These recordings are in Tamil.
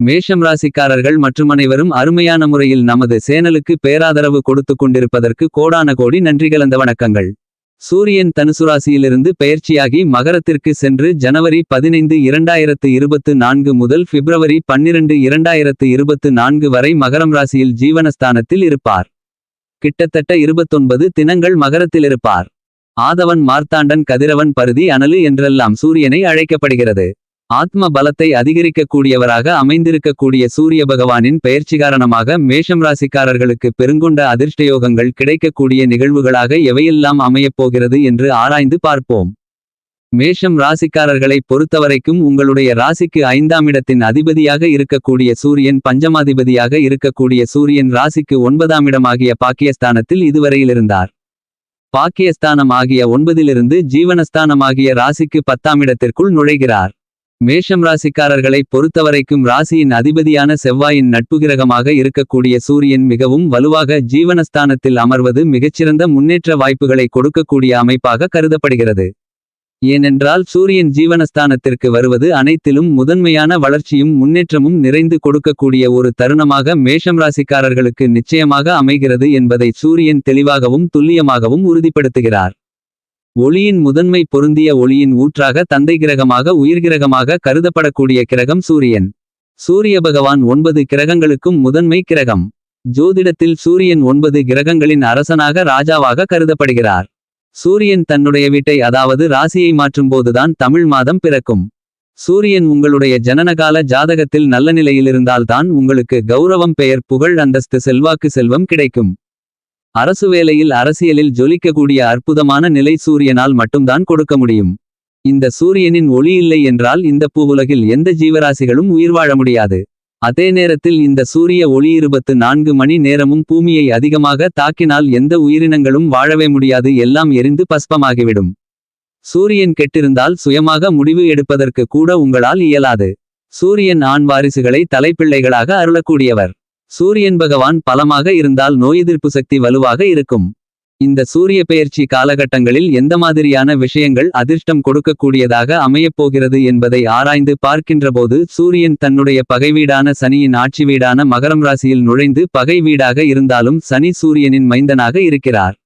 மேஷம் ராசிக்காரர்கள் மற்றும் அனைவரும் அருமையான முறையில் நமது சேனலுக்கு பேராதரவு கொடுத்துக் கொண்டிருப்பதற்கு கோடான கோடி நன்றி கலந்த வணக்கங்கள். சூரியன் தனுசு ராசியிலிருந்து பெயர்ச்சியாகி மகரத்திற்கு சென்று ஜனவரி பதினைந்து இரண்டாயிரத்து இருபத்து நான்கு முதல் பிப்ரவரி பன்னிரண்டு இரண்டாயிரத்து இருபத்து நான்கு வரை மகரம் ராசியில் ஜீவனஸ்தானத்தில் இருப்பார். கிட்டத்தட்ட இருபத்தொன்பது தினங்கள் மகரத்தில் இருப்பார். ஆதவன் மார்த்தாண்டன் கதிரவன் பருதி அனலு என்றெல்லாம் சூரியனை அழைக்கப்படுகிறது. ஆத்ம பலத்தை அதிகரிக்கக்கூடியவராக அமைந்திருக்கக்கூடிய சூரிய பகவானின் பெயர்ச்சி காரணமாக மேஷம் ராசிக்காரர்களுக்கு பெருங்கொண்ட அதிர்ஷ்டயோகங்கள் கிடைக்கக்கூடிய நிகழ்வுகளாக எவையெல்லாம் அமையப் போகிறது என்று ஆராய்ந்து பார்ப்போம். மேஷம் ராசிக்காரர்களை பொறுத்தவரைக்கும் உங்களுடைய ராசிக்கு ஐந்தாம் இடத்தின் அதிபதியாக இருக்கக்கூடிய சூரியன் பஞ்சமாதிபதியாக இருக்கக்கூடிய சூரியன் ராசிக்கு ஒன்பதாம் இடமாகிய பாக்கியஸ்தானத்தில் இதுவரையில் இருந்தார். பாக்கியஸ்தானம் ஆகிய ஒன்பதிலிருந்து ஜீவனஸ்தானமாகிய ராசிக்கு பத்தாம் இடத்திற்குள் நுழைகிறார். மேஷம் ராசிக்காரர்களை பொறுத்தவரைக்கும் ராசியின் அதிபதியான செவ்வாயின் நட்புகிரகமாக இருக்கக்கூடிய சூரியன் மிகவும் வலுவாக ஜீவனஸ்தானத்தில் அமர்வது மிகச்சிறந்த முன்னேற்ற வாய்ப்புகளை கொடுக்கக்கூடிய அமைப்பாக கருதப்படுகிறது. ஏனென்றால் சூரியன் ஜீவனஸ்தானத்திற்கு வருவது அனைத்திலும் முதன்மையான வளர்ச்சியும் முன்னேற்றமும் நிறைந்து கொடுக்கக்கூடிய ஒரு தருணமாக மேஷம் ராசிக்காரர்களுக்கு நிச்சயமாக அமைகிறது என்பதை சூரியன் தெளிவாகவும் துல்லியமாகவும் உறுதிப்படுத்துகிறார். ஒளியின் முதன்மை பொருந்திய ஒளியின் ஊற்றாக தந்தை கிரகமாக உயிர்கிரகமாக கருதப்படக்கூடிய கிரகம் சூரியன். சூரிய பகவான் ஒன்பது கிரகங்களுக்கும் முதன்மை கிரகம். ஜோதிடத்தில் சூரியன் ஒன்பது கிரகங்களின் அரசனாக ராஜாவாக கருதப்படுகிறார். சூரியன் தன்னுடைய வீட்டை அதாவது ராசியை மாற்றும்போதுதான் தமிழ் மாதம் பிறக்கும். சூரியன் உங்களுடைய ஜனனகால ஜாதகத்தில் நல்ல நிலையிலிருந்தால்தான் உங்களுக்கு கௌரவம் பெயர் புகழ் அந்தஸ்து செல்வாக்கு செல்வம் கிடைக்கும். அரசு வேலையில் அரசியலில் ஜொலிக்கக்கூடிய அற்புதமான நிலை சூரியனால் மட்டும்தான் கொடுக்க முடியும். இந்த சூரியனின் ஒளி இல்லை என்றால் இந்த பூவுலகில் எந்த ஜீவராசிகளும் உயிர் வாழ முடியாது. அதே நேரத்தில் இந்த சூரிய ஒளி இருபத்து நான்கு மணி நேரமும் பூமியை அதிகமாக தாக்கினால் எந்த உயிரினங்களும் வாழவே முடியாது. எல்லாம் எரிந்து பஸ்பமாகிவிடும். சூரியன் கெட்டிருந்தால் சுயமாக முடிவு எடுப்பதற்கு கூட உங்களால் இயலாது. சூரியன் ஆண் வாரிசுகளை தலைப்பிள்ளைகளாக அருளக்கூடியவர். சூரியன் பகவான் பலமாக இருந்தால் நோய் எதிர்ப்பு சக்தி வலுவாக இருக்கும். இந்த சூரிய பெயர்ச்சி காலகட்டங்களில் எந்த மாதிரியான விஷயங்கள் அதிர்ஷ்டம் கொடுக்கக்கூடியதாக அமையப் போகிறது என்பதை ஆராய்ந்து பார்க்கின்றபோது சூரியன் தன்னுடைய பகை வீடான சனியின் ஆட்சி வீடான மகரம் ராசியில் நுழைந்து பகை வீடாக இருந்தாலும் சனி சூரியனின் மைந்தனாக இருக்கிறார்.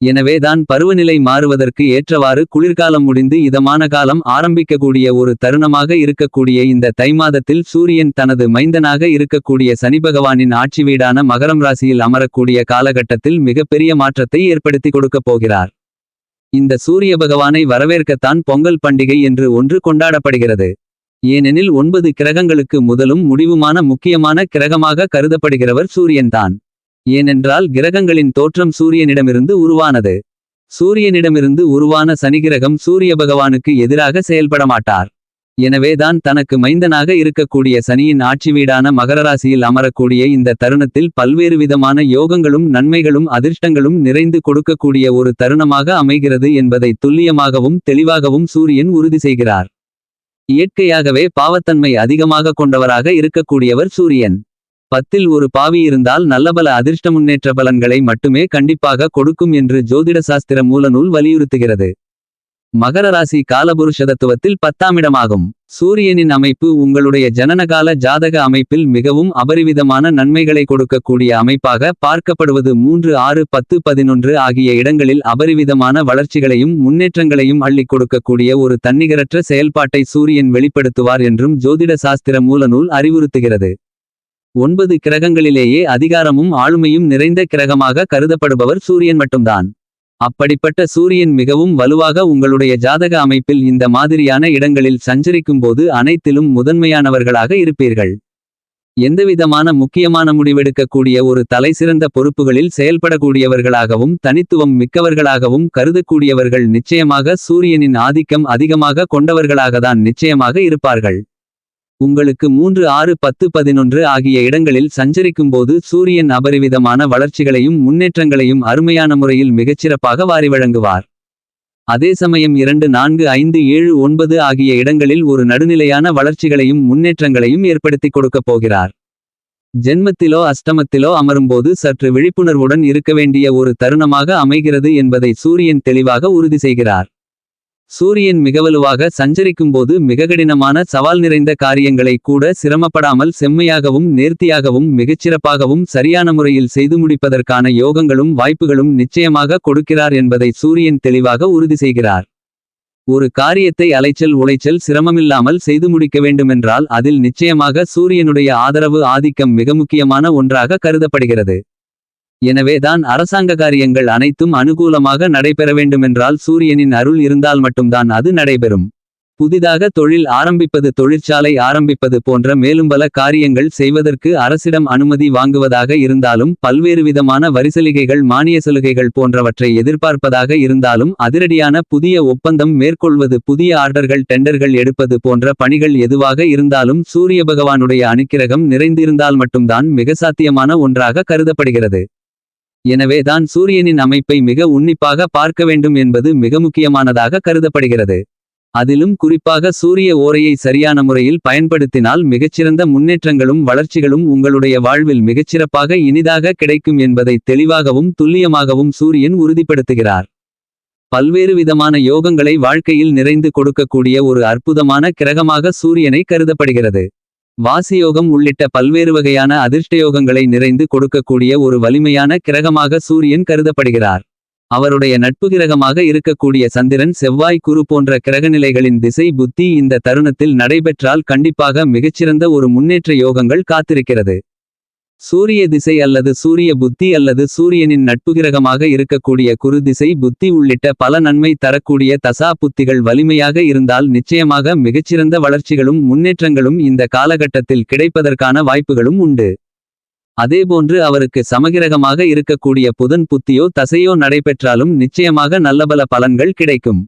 எனவேதான் பருவநிலை மாறுவதற்கு ஏற்றவாறு குளிர்காலம் முடிந்து இதமான காலம் ஆரம்பிக்கக்கூடிய ஒரு தருணமாக இருக்கக்கூடிய இந்த தை மாதத்தில் சூரியன் தனது மைந்தனாக இருக்கக்கூடிய சனி பகவானின் ஆட்சி வீடான மகரம் ராசியில் அமரக்கூடிய காலகட்டத்தில் மிகப்பெரிய மாற்றத்தை ஏற்படுத்தி கொடுக்கப் போகிறார். இந்த சூரிய பகவானை வரவேற்கத்தான் பொங்கல் பண்டிகை என்று ஒன்று கொண்டாடப்படுகிறது. ஏனெனில் ஒன்பது கிரகங்களுக்கு முதலும் முடிவுமான முக்கியமான கிரகமாக கருதப்படுகிறவர் சூரியன்தான். ஏனென்றால் கிரகங்களின் தோற்றம் சூரியனிடமிருந்து உருவானது. சூரியனிடமிருந்து உருவான சனிகிரகம் சூரிய பகவானுக்கு எதிராக செயல்பட மாட்டார் எனவேதான் தனக்கு மைந்தனாக இருக்கக்கூடிய சனியின் ஆட்சி வீடான மகரராசியில் அமரக்கூடிய இந்த தருணத்தில் பல்வேறு விதமான யோகங்களும் நன்மைகளும் அதிர்ஷ்டங்களும் நிறைந்து கொடுக்கக்கூடிய ஒரு தருணமாக அமைகிறது என்பதை துல்லியமாகவும் தெளிவாகவும் சூரியன் உறுதி செய்கிறார். இயற்கையாகவே பாவத்தன்மை அதிகமாக கொண்டவராக இருக்கக்கூடியவர் சூரியன். பத்தில் ஒரு பாவி இருந்தால் நல்லபல அதிர்ஷ்ட முன்னேற்ற பலன்களை மட்டுமே கண்டிப்பாக கொடுக்கும் என்று ஜோதிட சாஸ்திர மூலநூல் வலியுறுத்துகிறது. மகர ராசி காலபுருஷதத்துவத்தில் பத்தாமிடமாகும் சூரியனின் அமைப்பு உங்களுடைய ஜனனகால ஜாதக அமைப்பில் மிகவும் அபரிவிதமான நன்மைகளை கொடுக்கக்கூடிய அமைப்பாக பார்க்கப்படுவது மூன்று ஆறு பத்து பதினொன்று ஆகிய இடங்களில் அபரிவிதமான வளர்ச்சிகளையும் முன்னேற்றங்களையும் அள்ளிக் கொடுக்கக்கூடிய ஒரு தன்னிகரற்ற செயல்பாட்டை சூரியன் வெளிப்படுத்துவார் என்றும் ஜோதிட சாஸ்திர மூலநூல் அறிவுறுத்துகிறது. ஒன்பது கிரகங்களிலேயே அதிகாரமும் ஆளுமையும் நிறைந்த கிரகமாக கருதப்படுபவர் சூரியன் மட்டும்தான். அப்படிப்பட்ட சூரியன் மிகவும் வலுவாக உங்களுடைய ஜாதக அமைப்பில் இந்த மாதிரியான இடங்களில் சஞ்சரிக்கும்போது அனைத்திலும் முதன்மையானவர்களாக இருப்பீர்கள். எந்தவிதமான முக்கியமான முடிவெடுக்கக்கூடிய ஒரு தலைசிறந்த பொறுப்புகளில் செயல்படக்கூடியவர்களாகவும் தனித்துவம் மிக்கவர்களாகவும் கருதக்கூடியவர்கள் நிச்சயமாக சூரியனின் ஆதிக்கம் அதிகமாக கொண்டவர்களாகத்தான் நிச்சயமாக இருப்பார்கள். உங்களுக்கு மூன்று ஆறு பத்து பதினொன்று ஆகிய இடங்களில் சஞ்சரிக்கும்போது சூரியன் அபரிவிதமான வளர்ச்சிகளையும் முன்னேற்றங்களையும் அருமையான முறையில் மிகச்சிறப்பாக வாரி வழங்குவார். அதே சமயம் இரண்டு நான்கு ஐந்து ஏழு ஒன்பது ஆகிய இடங்களில் ஒரு நடுநிலையான வளர்ச்சிகளையும் முன்னேற்றங்களையும் ஏற்படுத்திக் கொடுக்கப் போகிறார். ஜென்மத்திலோ அஷ்டமத்திலோ அமரும்போது சற்று விழிப்புணர்வுடன் இருக்க வேண்டிய ஒரு தருணமாக அமைகிறது என்பதை சூரியன் தெளிவாக உறுதி செய்கிறார். சூரியன் மிகவலுவாக சஞ்சரிக்கும்போது மிக கடினமான சவால் நிறைந்த காரியங்களை கூட சிரமப்படாமல் செம்மையாகவும் நேர்த்தியாகவும் மிகச்சிறப்பாகவும் சரியான முறையில் செய்து முடிப்பதற்கான யோகங்களும் வாய்ப்புகளும் நிச்சயமாக கொடுக்கிறார் என்பதை சூரியன் தெளிவாக உறுதி செய்கிறார். ஒரு காரியத்தை அலைச்சல் உளைச்சல் சிரமமில்லாமல் செய்து முடிக்க வேண்டுமென்றால் அதில் நிச்சயமாக சூரியனுடைய ஆதரவு ஆதிக்கம் மிக முக்கியமான ஒன்றாக கருதப்படுகிறது. எனவேதான் அரசாங்க காரியங்கள் அனைத்தும் அனுகூலமாக நடைபெற வேண்டுமென்றால் சூரியனின் அருள் இருந்தால் மட்டும்தான் அது நடைபெறும். புதிதாக தொழில் ஆரம்பிப்பது தொழிற்சாலை ஆரம்பிப்பது போன்ற மேலும் பல காரியங்கள் செய்வதற்கு அரசிடம் அனுமதி வாங்குவதாக இருந்தாலும் பல்வேறு விதமான வரிசலுகைகள் மானிய சலுகைகள் போன்றவற்றை எதிர்பார்ப்பதாக இருந்தாலும் அதிரடியான புதிய ஒப்பந்தம் மேற்கொள்வது புதிய ஆர்டர்கள் டெண்டர்கள் எடுப்பது போன்ற பணிகள் எதுவாக இருந்தாலும் சூரிய பகவானுடைய அனுக்கிரகம் நிறைந்திருந்தால் மட்டும்தான் மிக சாத்தியமான ஒன்றாக கருதப்படுகிறது. எனவே தான் சூரியனின் அமைப்பை மிக உன்னிப்பாக பார்க்க வேண்டும் என்பது மிக முக்கியமானதாக கருதப்படுகிறது. அதிலும் குறிப்பாக சூரிய ஓரையை சரியான முறையில் பயன்படுத்தினால் மிகச்சிறந்த முன்னேற்றங்களும் வளர்ச்சிகளும் உங்களுடைய வாழ்வில் மிகச்சிறப்பாக இனிதாக கிடைக்கும் என்பதை தெளிவாகவும் துல்லியமாகவும் சூரியன் உறுதிப்படுத்துகிறார். பல்வேறு விதமான யோகங்களை வாழ்க்கையில் நிறைந்து கொடுக்கக்கூடிய ஒரு அற்புதமான கிரகமாக சூரியனை கருதப்படுகிறது. வாசியோகம் உள்ளிட்ட பல்வேறு வகையான அதிர்ஷ்டயோகங்களை நிறைந்து கொடுக்கக்கூடிய ஒரு வலிமையான கிரகமாக சூரியன் கருதப்படுகிறார். அவருடைய நட்பு கிரகமாக இருக்கக்கூடிய சந்திரன் செவ்வாய் குரு போன்ற கிரகநிலைகளின் திசை புத்தி இந்த தருணத்தில் நடைபெற்றால் கண்டிப்பாக மிகச்சிறந்த ஒரு முன்னேற்ற யோகங்கள் காத்திருக்கிறது. சூரிய திசை அல்லது சூரிய புத்தி அல்லது சூரியனின் நட்புகிரகமாக இருக்கக்கூடிய குரு திசை புத்தி உள்ளிட்ட பல நன்மை தரக்கூடிய தசா புத்திகள் வலிமையாக இருந்தால் நிச்சயமாக மிகச்சிறந்த வளர்ச்சிகளும் முன்னேற்றங்களும் இந்த காலகட்டத்தில் கிடைப்பதற்கான வாய்ப்புகளும் உண்டு. அதேபோன்று அவருக்கு சமகிரகமாக இருக்கக்கூடிய புதன் புத்தியோ தசையோ நடைபெற்றாலும் நிச்சயமாக நல்லபல பலன்கள் கிடைக்கும்.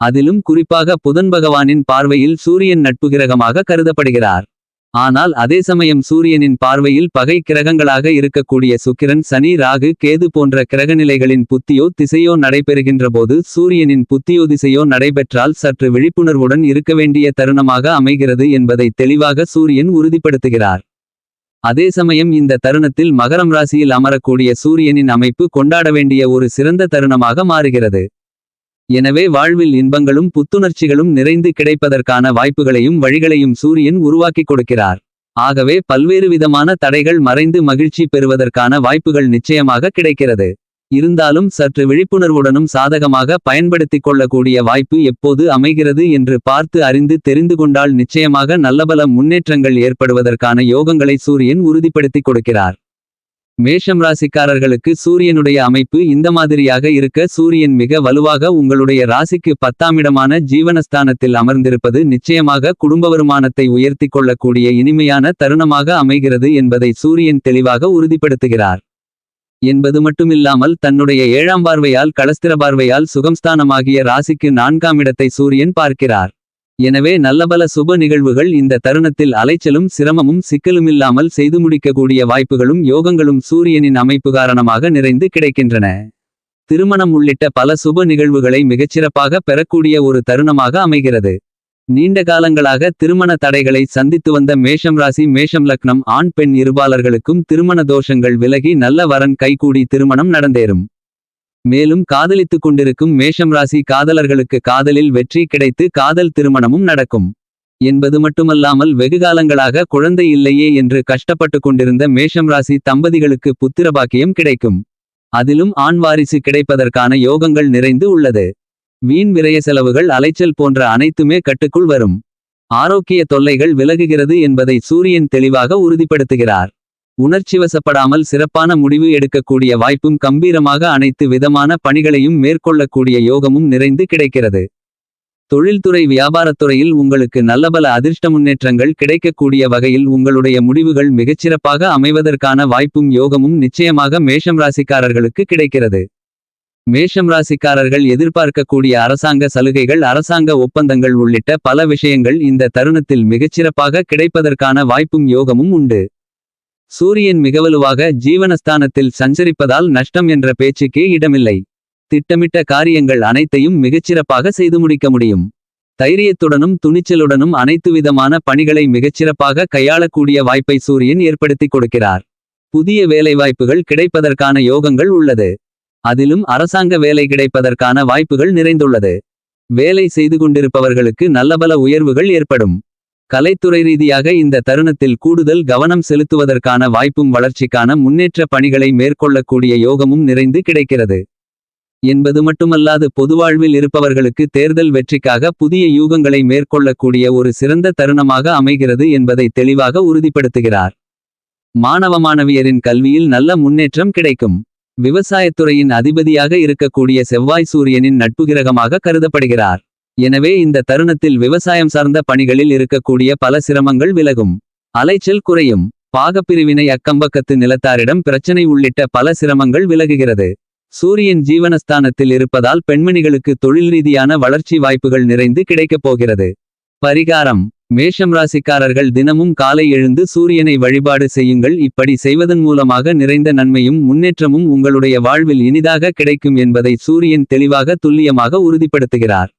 அதிலும் குறிப்பாக புதன் பகவானின் பார்வையில் சூரியன் நட்புகிரகமாக கருதப்படுகிறார். ஆனால் அதே சமயம் சூரியனின் பார்வையில் பகை கிரகங்களாக இருக்கக்கூடிய சுக்கிரன் சனி ராகு கேது போன்ற கிரகநிலைகளின் புத்தியோ திசையோ நடைபெறுகின்றபோது சூரியனின் புத்தியோ திசையோ நடைபெற்றால் சற்று விழிப்புணர்வுடன் இருக்க வேண்டிய தருணமாக அமைகிறது என்பதை தெளிவாக சூரியன் உறுதிப்படுத்துகிறார். அதே சமயம் இந்த தருணத்தில் மகரம் ராசியில் அமரக்கூடிய சூரியனின் அமைப்பு கொண்டாட வேண்டிய ஒரு சிறந்த தருணமாக மாறுகிறது. எனவே வாழ்வில் இன்பங்களும் புத்துணர்ச்சிகளும் நிறைந்து கிடைப்பதற்கான வாய்ப்புகளையும் வழிகளையும் சூரியன் உருவாக்கிக் கொடுக்கிறார். ஆகவே பல்வேறு விதமான தடைகள் மறைந்து மகிழ்ச்சி பெறுவதற்கான வாய்ப்புகள் நிச்சயமாக கிடைக்கிறது. இருந்தாலும் சற்று விழிப்புணர்வுடனும் சாதகமாக பயன்படுத்திக் கொள்ளக்கூடிய வாய்ப்பு எப்போது அமைகிறது என்று பார்த்து அறிந்து தெரிந்து கொண்டால் நிச்சயமாக நல்லபல முன்னேற்றங்கள் ஏற்படுவதற்கான யோகங்களை சூரியன் உறுதிப்படுத்திக் கொடுக்கிறார். மேஷம் ராசிக்காரர்களுக்கு சூரியனுடைய அமைப்பு இந்த மாதிரியாக இருக்க சூரியன் மிக வலுவாக உங்களுடைய ராசிக்கு பத்தாமிடமான ஜீவனஸ்தானத்தில் அமர்ந்திருப்பது நிச்சயமாக குடும்ப வருமானத்தை உயர்த்திக் கொள்ளக்கூடிய இனிமையான தருணமாக அமைகிறது என்பதை சூரியன் தெளிவாக உறுதிப்படுத்துகிறார். என்பது மட்டுமில்லாமல் தன்னுடைய ஏழாம் பார்வையால் களஸ்திர பார்வையால் சுகம்ஸ்தானமாகிய ராசிக்கு நான்காம் இடத்தை சூரியன் பார்க்கிறார். எனவே நல்லபல சுப நிகழ்வுகள் இந்த தருணத்தில் அலைச்சலும் சிரமமும் சிக்கலுமில்லாமல் செய்து முடிக்கக்கூடிய வாய்ப்புகளும் யோகங்களும் சூரியனின் அமைப்பு காரணமாக நிறைந்து கிடைக்கின்றன. திருமணம் உள்ளிட்ட பல சுப நிகழ்வுகளை மிகச்சிறப்பாக பெறக்கூடிய ஒரு தருணமாக அமைகிறது. நீண்ட காலங்களாக திருமண தடைகளை சந்தித்து வந்த மேஷம் ராசி மேஷம் லக்னம் ஆண் பெண் இருபாளர்களுக்கும் திருமண தோஷங்கள் விலகி நல்ல வரன் கைகூடி திருமணம் நடந்தேறும். மேலும் காதலித்துக் கொண்டிருக்கும் மேஷம் ராசி காதலர்களுக்கு காதலில் வெற்றி கிடைத்து காதல் திருமணமும் நடக்கும். என்பது மட்டுமல்லாமல் வெகுகாலங்களாக குழந்தை இல்லையே என்று கஷ்டப்பட்டு கொண்டிருந்த மேஷம் ராசி தம்பதிகளுக்கு புத்திரபாக்கியம் கிடைக்கும். அதிலும் ஆண் வாரிசு கிடைப்பதற்கான யோகங்கள் நிறைந்து உள்ளது. வீண் விரய செலவுகள் அலைச்சல் போன்ற அனைத்துமே கட்டுக்குள் வரும். ஆரோக்கிய தொல்லைகள் விலகுகிறது என்பதை சூரியன் தெளிவாக உறுதிப்படுத்துகிறார். உணர்ச்சிவசப்படாமல் சிறப்பான முடிவு எடுக்கக்கூடிய வாய்ப்பும் கம்பீரமாக அனைத்து விதமான பணிகளையும் மேற்கொள்ளக்கூடிய யோகமும் நிறைந்து கிடைக்கிறது. தொழில்துறை வியாபாரத்துறையில் உங்களுக்கு நல்லபல அதிர்ஷ்ட முன்னேற்றங்கள் கிடைக்கக்கூடிய வகையில் உங்களுடைய முடிவுகள் மிகச்சிறப்பாக அமைவதற்கான வாய்ப்பும் யோகமும் நிச்சயமாக மேஷம் ராசிக்காரர்களுக்கு கிடைக்கிறது. மேஷம் ராசிக்காரர்கள் எதிர்பார்க்கக்கூடிய அரசாங்க சலுகைகள் அரசாங்க ஒப்பந்தங்கள் உள்ளிட்ட பல விஷயங்கள் இந்த தருணத்தில் மிகச்சிறப்பாக கிடைப்பதற்கான வாய்ப்பும் யோகமும் உண்டு. சூரியன் மிகவலுவாக ஜீவனஸ்தானத்தில் சஞ்சரிப்பதால் நஷ்டம் என்ற பேச்சுக்கே இடமில்லை. திட்டமிட்ட காரியங்கள் அனைத்தையும் மிகச்சிறப்பாக செய்து முடிக்க முடியும். தைரியத்துடனும் துணிச்சலுடனும் அனைத்து விதமான பணிகளை மிகச்சிறப்பாக கையாளக்கூடிய வாய்ப்பை சூரியன் ஏற்படுத்திக் கொடுக்கிறார். புதிய வேலைவாய்ப்புகள் கிடைப்பதற்கான யோகங்கள் உள்ளது. அதிலும் அரசாங்க வேலை கிடைப்பதற்கான வாய்ப்புகள் நிறைந்துள்ளது. வேலை செய்து கொண்டிருப்பவர்களுக்கு நல்லபல உயர்வுகள் ஏற்படும். கலைத்துறை ரீதியாக இந்த தருணத்தில் கூடுதல் கவனம் செலுத்துவதற்கான வாய்ப்பும் வளர்ச்சிக்கான முன்னேற்ற பணிகளை மேற்கொள்ளக்கூடிய யோகமும் நிறைந்து கிடைக்கிறது. என்பது மட்டுமல்லாது பொதுவாழ்வில் இருப்பவர்களுக்கு தேர்தல் வெற்றிக்காக புதிய யூகங்களை மேற்கொள்ளக்கூடிய ஒரு சிறந்த தருணமாக அமைகிறது என்பதை தெளிவாக உறுதிப்படுத்துகிறார். மாணவ மாணவியரின் கல்வியில் நல்ல முன்னேற்றம் கிடைக்கும். விவசாயத்துறையின் அதிபதியாக இருக்கக்கூடிய செவ்வாய் சூரியனின் நட்புகிரகமாக கருதப்படுகிறார். எனவே இந்த தருணத்தில் விவசாயம் சார்ந்த பணிகளில் இருக்கக்கூடிய பல சிரமங்கள் விலகும். அலைச்சல் குறையும். பாகப்பிரிவினை அக்கம்பக்கத்து நிலத்தாரிடம் பிரச்சனை உள்ளிட்ட பல சிரமங்கள் விலகுகிறது. சூரியன் ஜீவனஸ்தானத்தில் இருப்பதால் பெண்மணிகளுக்கு தொழில் ரீதியான வளர்ச்சி வாய்ப்புகள் நிறைந்து கிடைக்கப் போகிறது. பரிகாரம். மேஷம் ராசிக்காரர்கள் தினமும் காலை எழுந்து சூரியனை வழிபாடு செய்யுங்கள். இப்படி செய்வதன் மூலமாக நிறைந்த நன்மையும் முன்னேற்றமும் உங்களுடைய வாழ்வில் இனிதாக கிடைக்கும் என்பதை சூரியன் தெளிவாக துல்லியமாக உறுதிப்படுத்துகிறார்.